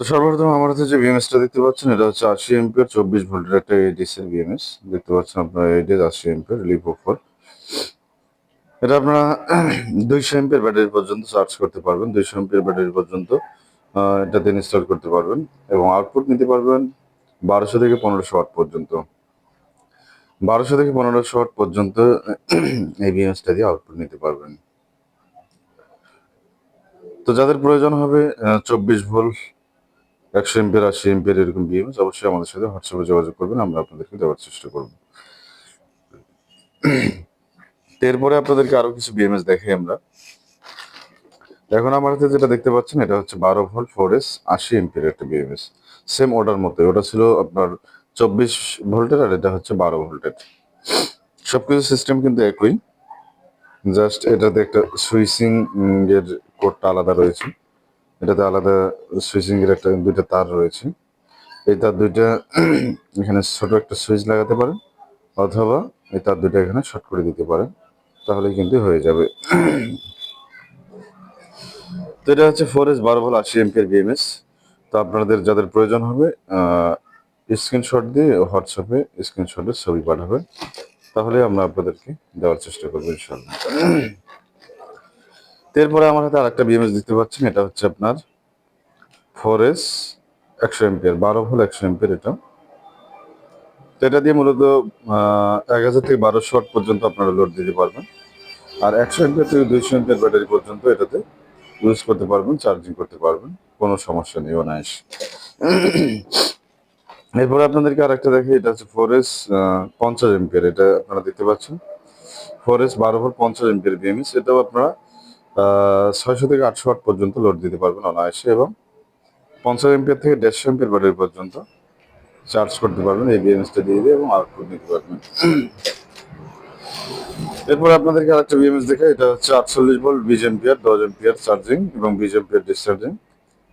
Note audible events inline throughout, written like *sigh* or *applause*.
তো সর্বপ্রথম আমার হাতে যে বিএমএসটা দেখতে পাচ্ছেন, এটা হচ্ছে আশি এমপিয়ার চব্বিশ ভোল্টের একটা এডিসের বিএমএস দেখতে পাচ্ছেন আপনারা এডিস আশি এমপিয়ার লিপো ফোর এটা আপনারা দুইশো এমপিয়ার ব্যাটারি পর্যন্ত চার্জ করতে পারবেন। দুইশো এমপিয়ার ব্যাটারি পর্যন্ত এটাতে ইনস্টল করতে পারবেন। এবং আউটপুট নিতে পারবেন বারোশো থেকে পনেরোশো ওয়াট পর্যন্ত। বারোশো থেকে পনেরোশো ওয়াট পর্যন্ত, এই বিএমএসটা দিয়ে আউটপুট নিতে পারবেন। তো যাদের প্রয়োজন হবে চব্বিশ ভোল্ট একশো এমপিয়ার আশি এমপিয়ার এরকম বিএমএস অবশ্যই আমাদের সাথে হোয়াটসঅ্যাপে যোগাযোগ করবেন, আমরা আপনাদেরকে দেওয়ার চেষ্টা করব। এরপরে আপনাদেরকে আরও কিছু বিএমএস দেখাই আমরা। এখন আমার হাতে যেটা দেখতে পাচ্ছেন, এটা হচ্ছে বারো ভোল্ট ফোর এস আশি এমপিয়ার একটা বিএমএস সেম অর্ডার মতো ওটা ছিল আপনার চব্বিশ ভোল্টের আর এটা হচ্ছে বারো ভোল্টের। সবকিছু সিস্টেম কিন্তু একই। জাস্ট এটাতে একটা সুইচিং এর কোডটা আলাদা রয়েছে। এটাতে আলাদা সুইচিং এর একটা দুইটা তার রয়েছে। এই তার দুইটা *clears throat* এখানে ছোট একটা সুইচ লাগাতে পারেন অথবা এই তার দুইটা এখানে শর্ট করে দিতে পারেন তাহলে কিন্তু হয়ে যাবে। *clears throat* তো এটা হচ্ছে ফোর এস বারো ভোল্ট আশি এমপিয়ার বিএমএস তো আপনাদের যাদের প্রয়োজন হবে স্ক্রিনশট দিয়ে হোয়াটসঅ্যাপে স্ক্রিনশটের ছবি পাঠাবেন তাহলে আমরা আপনাদেরকে দেওয়ার চেষ্টা করব ইনশাল্লাহ *clears throat* এরপরে আমার হাতে আরেকটা বিএমএস দেখতে পাচ্ছেন, এটা হচ্ছে আপনার ফোর এস একশো এমপিয়ার বারো ভোল্ট একশো এমপিয়ার এটা। তো এটা দিয়ে মূলত এক হাজার থেকে বারোশো ওয়াট পর্যন্ত আপনারা লোড দিতে পারবেন। আর একশো এমপিয়ার থেকে দুইশো এমপিয়ার ব্যাটারি পর্যন্ত এটাতে ইউজ করতে পারবেন চার্জিং করতে পারবেন, কোনো সমস্যা নেই, অনায়াস। এরপরে আপনাদেরকে আরেকটা দেখি, এটা হচ্ছে ফোর এস পঞ্চাশ এমপিয়ার এটা আপনারা দেখতে পাচ্ছেন। ফোর এস বারো ভোল্ট পঞ্চাশ এমপিয়ার বিএমএস এটাও আপনারা ছয়শো থেকে আটশো ওয়াট পর্যন্ত লোড দিতে পারবেন অনায়াসে এবং পঞ্চাশ এমপিয়ার থেকে দেড়শো এমপিয়ার ব্যাটারি পর্যন্ত চার্জ করতে পারবেন এই বিএমএসটা দিয়ে দিয়ে এবং আউটপুট নিতে পারবেন। এরপর আপনাদেরকে আরেকটা বিএমএস দেখে এটা হচ্ছে আটচল্লিশ ভোল্ট বিশ এমপিয়ার দশ এমপিয়ার চার্জিং এবং বিশ এমপিয়ার ডিসচার্জিং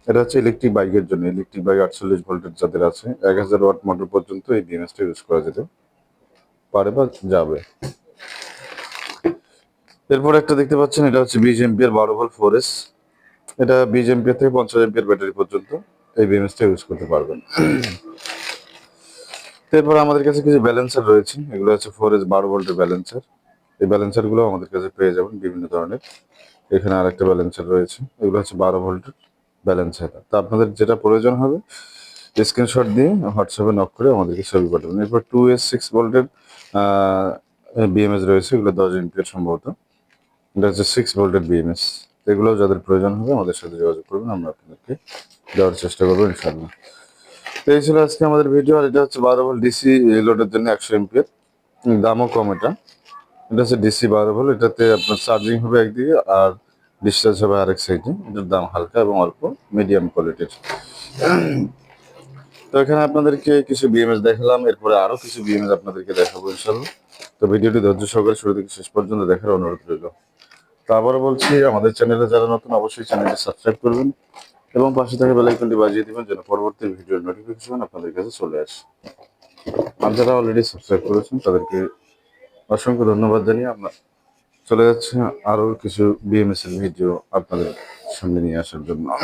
এটা হচ্ছে ইলেকট্রিক বাইকের জন্য ইলেকট্রিক বাইক আটচল্লিশ ভোল্টের যাদের আছে, এক হাজার ওয়াট মোটর পর্যন্ত এই বিএমএসটা ইউজ করা যেতে পারে বা যাবে। এরপর একটা দেখতে পাচ্ছেন, এটা হচ্ছে বিশ এমপিয়ার বারো ভোল্ট ফোর এস এটা বিশ এমপিয়ার থেকে পঞ্চাশ এমপিয়ার ব্যাটারি পর্যন্ত এই বিএমএসটা ইউজ করতে পারবেন। এরপর আমাদের কাছে কিছু ব্যালেন্সার রয়েছে, এগুলো হচ্ছে ফোর এস বারো ভোল্টের ব্যালেন্সার এই ব্যালেন্সারগুলো আমাদের কাছে পেয়ে যাবেন বিভিন্ন ধরনের। এখানে আর একটা ব্যালেন্সার রয়েছে, এগুলো হচ্ছে বারো ভোল্টের ব্যালেন্সার তো আপনাদের যেটা প্রয়োজন হবে স্ক্রিনশট দিয়ে হোয়াটসঅ্যাপে নক করে আমাদেরকে ছবি পাঠাবেন। এরপর টু এস সিক্স ভোল্টের বিএমএস রয়েছে, এগুলো দশ এমপিয়ার সম্ভবত। এটা হচ্ছে সিক্স ভোল্টের বিএমএস এগুলো যাদের প্রয়োজন হবে আমাদের সাথে যোগাযোগ করবেন, আমরা আপনাদেরকে দেওয়ার চেষ্টা করব ইনশাল্লাহ তো এই ছিল আজকে আমাদের ভিডিও আর এটা হচ্ছে বারো ভোল্ট ডিসি লোডের জন্য একশো এমপিয়ার দামও কম এটা। এটা হচ্ছে ডিসি বারো ভোল্ট এটাতে আপনার চার্জিং হবে একদিকে আর ডিসচার্জ হবে আরেক সাইডে এটার দাম হালকা এবং অল্প মিডিয়াম কোয়ালিটির তো এখানে আপনাদেরকে কিছু বিএমএস দেখালাম, এরপরে আরও কিছু বিএমএস আপনাদেরকে দেখাবো ইনশাল্লাহ তো ভিডিওটি ধৈর্য সহকারে শুরু থেকে শেষ পর্যন্ত দেখার অনুরোধ রইল। তো আবারও বলছি, আমাদের চ্যানেলে যারা নতুন, অবশ্যই চ্যানেলটি সাবস্ক্রাইব করবেন এবং পাশে থাকা বেল আইকনটি বাজিয়ে দেবেন যেন পরবর্তী ভিডিওর নোটিফিকেশন আপনাদের কাছে চলে আসে। আর যারা অলরেডি সাবস্ক্রাইব করেছেন, তাদেরকে অসংখ্য ধন্যবাদ জানিয়ে আমরা চলে যাচ্ছে আরও কিছু বিএমএস এর ভিডিও আপনাদের সামনে নিয়ে আসার জন্য।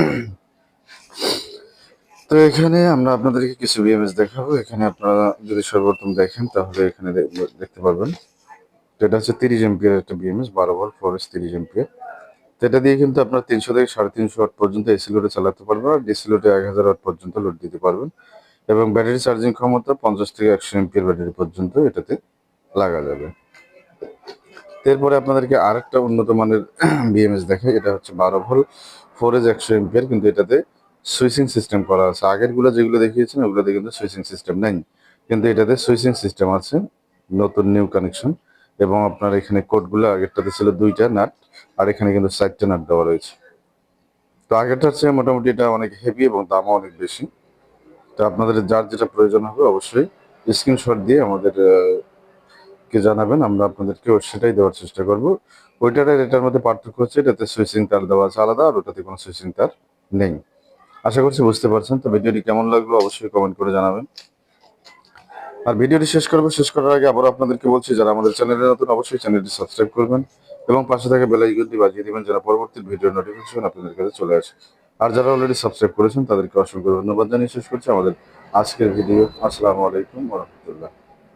তো এখানে আমরা আপনাদেরকে কিছু বিএমএস দেখাবো। এখানে আপনারা যদি সর্বপ্রথম দেখেন, তাহলে এখানে দেখ- দেখতে পারবেন। এটা হচ্ছে তিরিশ এমপিয়ার একটা বিএমএস বারো ভোল্ট ফোর এস তিরিশ এমপিয়ার তো এটা দিয়ে কিন্তু আপনার তিনশো থেকে সাড়ে তিনশো ওয়াট পর্যন্ত এসি লোডে চালাতে পারবেন আর ডিসি লোডে এক হাজার ওয়াট পর্যন্ত লোড দিতে পারবেন। এবং ব্যাটারি চার্জিং ক্ষমতা পঞ্চাশ থেকে একশো এমপিয়ার ব্যাটারি পর্যন্ত এটাতে লাগা যাবে। এরপরে আপনাদেরকে আরেকটা উন্নত মানের *clears throat* বিএমএস দেখে এটা হচ্ছে বারো ভোল্ট ফোর এজ একশো এমপিয়ার কিন্তু এটাতে সুইচিং সিস্টেম করা আছে। আগেরগুলো যেগুলো দেখিয়েছেন, ওগুলোতে কিন্তু সুইচিং সিস্টেম নেই। কিন্তু এটাতে সুইচিং সিস্টেম আছে, নতুন নিউ কানেকশন এবং আপনার এখানে কোডগুলো আগেরটাতে ছিল দুইটা নাট, আর এখানে কিন্তু চারটে নাট দেওয়া রয়েছে। তো আগেরটার চেয়ে মোটামুটি এটা অনেক হেভি এবং দামও অনেক বেশি। তো আপনাদের যার যেটা প্রয়োজন হবে অবশ্যই স্ক্রিনশট দিয়ে আমাদের কে জানাবেন, আমরা আপনাদেরকে সেটাই দেওয়ার চেষ্টা করব। ওইটার এটার মধ্যে পার্থক্য হচ্ছে, এটাতে সুইচিং তার দেওয়া আছে আলাদা, আর ওটাতে কোনো সুইচিং তার নেই। আশা করছি বুঝতে পারছেন, তো ভিডিওটি কেমন লাগল অবশ্যই কমেন্ট করে জানাবেন। আর ভিডিওটি শেষ করব, শেষ করার আগে আবার আপনাদেরকে বলছি, যারা আমাদের চ্যানেলে নতুন, অবশ্যই চ্যানেলটি সাবস্ক্রাইব করবেন এবং পাশে থাকা বেল আইকনটি বাজিয়ে দিবেন যারা পরবর্তী ভিডিও নোটিফিকেশন আপনাদের কাছে চলে আসে। আর যারা অলরেডি সাবস্ক্রাইব করেছেন, তাদেরকে অসংখ্য ধন্যবাদ জানিয়ে শেষ করছি আমাদের আজকের ভিডিও আসসালামু আলাইকুম রহমতুল্লাহ।